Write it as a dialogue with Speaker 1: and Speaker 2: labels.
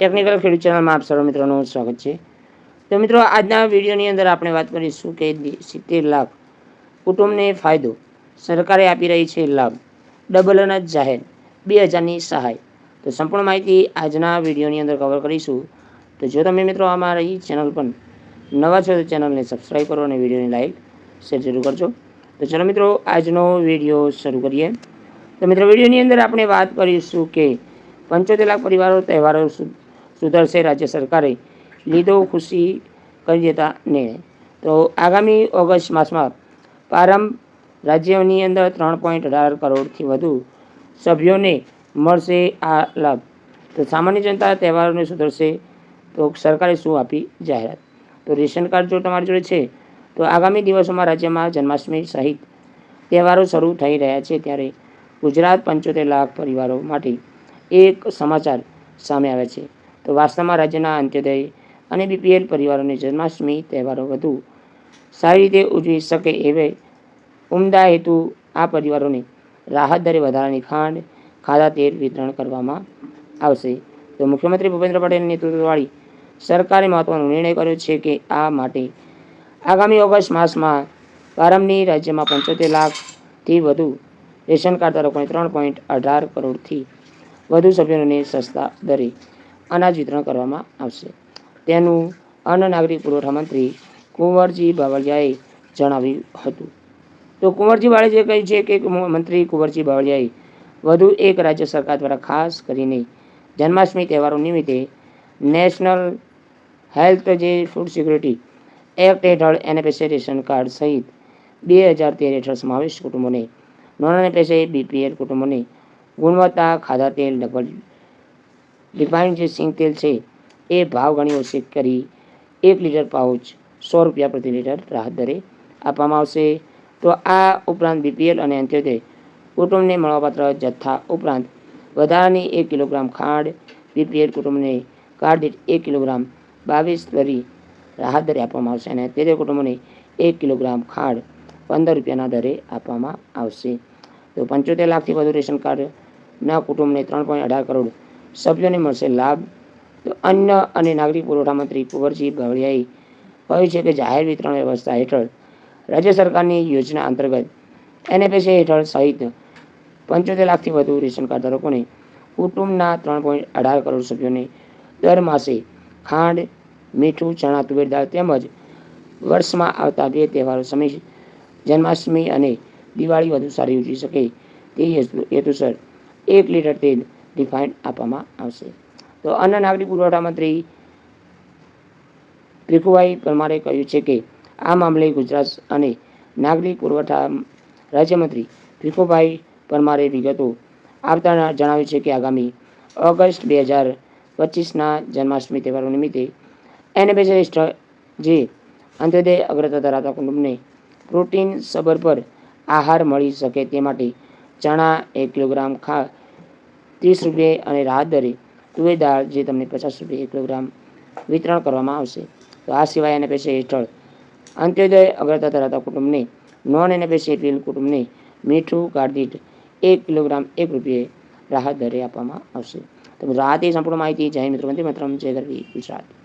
Speaker 1: Technical ખેડૂત ચેનલમાં આપ સર્વ મિત્રોનું સ્વાગત છે. તો મિત્રો, આજના વિડીયોની અંદર આપણે વાત કરીશું કે સિત્તેર લાખ કુટુંબને ફાયદો સરકારે આપી રહી છે લાભ. ડબલ અનાજ જાહેર, બે હજારની સહાય. તો સંપૂર્ણ માહિતી આજના વિડીયોની અંદર કવર કરીશું. તો જો તમે મિત્રો અમારી ચેનલ પર નવા છો તો ચેનલને સબસ્ક્રાઈબ કરો અને વિડીયોને લાઈક શેર જરૂર કરજો. તો ચલો મિત્રો, આજનો વીડિયો શરૂ કરીએ. તો મિત્રો, વિડીયોની અંદર આપણે વાત કરીશું કે પંચોતેર લાખ પરિવારો તહેવારો સુધરશે રાજ્ય સરકારે લીધો ખુશી કરી દેતા નિર્ણય તો આગામી ઓગસ્ટ માસમાં પ્રારંભ રાજ્યોની અંદર ત્રણ પોઈન્ટ અઢાર કરોડથી વધુ સભ્યોને મળશે આ લાભ. તો સામાન્ય જનતા તહેવારોને સુધરશે તો સરકારે શું આપી જાહેરાત? તો રેશન કાર્ડ જો તમારી જોડે છે, તો આગામી દિવસોમાં રાજ્યમાં જન્માષ્ટમી સહિત તહેવારો શરૂ થઈ રહ્યા છે ત્યારે ગુજરાત પંચોતેર લાખ પરિવારો માટે એક સમાચાર સામે આવ્યા છે. તો વાસ્તવમાં રાજ્યના અંત્યોદય અને બીપીએલ પરિવારોને જન્માષ્ટમી તહેવારો વધુ સારી રીતે ઉજવી શકે એવે ઉમદા હેતુ આ પરિવારોને રાહત દરે વધારાની ખાંડ, ખાધા તેલ વિતરણ કરવામાં આવશે. તો મુખ્યમંત્રી ભૂપેન્દ્ર પટેલની નેતૃત્વવાળી સરકારે મહત્વનો નિર્ણય કર્યો છે કે આ માટે આગામી ઓગસ્ટ માસમાં પ્રારંભની રાજ્યમાં પંચોતેર લાખથી વધુ રેશન કાર્ડ ધારકોને ત્રણ પોઈન્ટ અઢાર કરોડથી વધુ સભ્યોને સસ્તા દરે અનાજ વિતરણ કરવામાં આવશે. તેનું અન્ન નાગરિક પુરવઠા મંત્રી કુંવરજી બાવળિયાએ જણાવ્યું હતું. તો કુંવરજી બાવળિયાએ કહ્યું છે કે મંત્રી કુંવરજી બાવળિયાએ વધુ એક રાજ્ય સરકાર દ્વારા ખાસ કરીને જન્માષ્ટમી તહેવારો નિમિત્તે નેશનલ હેલ્થ જે ફૂડ સિક્યુરિટી એક્ટ હેઠળ એનએપીસી રેશન કાર્ડ સહિત બે હજાર તેર હેઠળ સમાવેશ કુટુંબોને નોન એનએપીસી બીપીએલ કુટુંબોને ગુણવત્તા ખાધા તેલ ડબલ રિફાઇન્ડ જે સિંગ તેલ છે, એ ભાવ ઘણી ઓછી કરી એક લીટર પાઉચ સો રૂપિયા પ્રતિ લીટર રાહત દરે આપવામાં આવશે. તો આ ઉપરાંત બીપીએલ અને અંત્યોદય કુટુંબને મળવાપાત્ર જથ્થા ઉપરાંત વધારાની એક કિલોગ્રામ ખાંડ બીપીએલ કુટુંબને કાર્ડ દીઠ એક કિલોગ્રામ બાવીસ દરી રાહત દરે આપવામાં આવશે અને અંત્યોદય કુટુંબોને એક કિલોગ્રામ ખાંડ પંદર રૂપિયાના દરે આપવામાં આવશે. તો પંચોતેર લાખથી વધુ રેશન કાર્ડના કુટુંબને ત્રણ પોઈન્ટ અઢાર કરોડ સભ્યોને મળશે લાભ. તો અન્ન અને નાગરિક પુરવઠા મંત્રી કુંવરજી બાવળિયાએ કહ્યું છે કે જાહેર વિતરણ વ્યવસ્થા હેઠળ રાજ્ય સરકારની યોજના અંતર્ગત એનએફએસએ હેઠળ સહિત પંચોતેર લાખથી વધુ રેશન કાર્ડ ધારકોને કુટુંબના ત્રણ પોઈન્ટ અઢાર કરોડ સભ્યોને દર માસે ખાંડ, મીઠું, ચણા, તુવેર દાળ તેમજ વર્ષમાં આવતા બે તહેવારો સમય જન્માષ્ટમી અને દિવાળી વધુ સારી ઉજવી શકે તે હેતુ, હેતુસર એક લીટર તેલ રિફાઇન્ડ આપવામાં આવશે. તો અન્ન નાગરિક પુરવઠા મંત્રી ભીખુભાઈ પરમારે કહ્યું છે કે, આ મામલે ગુજરાત અને નાગરિક પુરવઠા રાજ્યમંત્રી ભીખુભાઈ પરમારે વિગતો આપતા જણાવ્યું છે કે આગામી ઓગસ્ટ બે હજાર પચીસના જન્માષ્ટમી તહેવારો નિમિત્તે એનએફએસ જે અંત્યોદય અગ્રતા ધરાવતા કુટુંબને પ્રોટીન સબર પર આહાર મળી શકે તે માટે ચણા એક કિલોગ્રામ ખા ત્રીસ રૂપિયે અને રાહત દરે તુવેર દાળ જે તમને પચાસ રૂપિયા એક કિલોગ્રામ વિતરણ કરવામાં આવશે. તો આ સિવાય એનએફએસએ હેઠળ અંત્યોદય અગ્રતા ધરાવતા કુટુંબને નોન એનએફએસએ પીએલ કુટુંબને મીઠું કાર્ડિટ એક કિલોગ્રામ એક રૂપિયે રાહત દરે આપવામાં આવશે. તો રાહત એ સંપૂર્ણ માહિતી જય મિત્રો વંદે માતરમ, જય ગરવી ગુજરાત.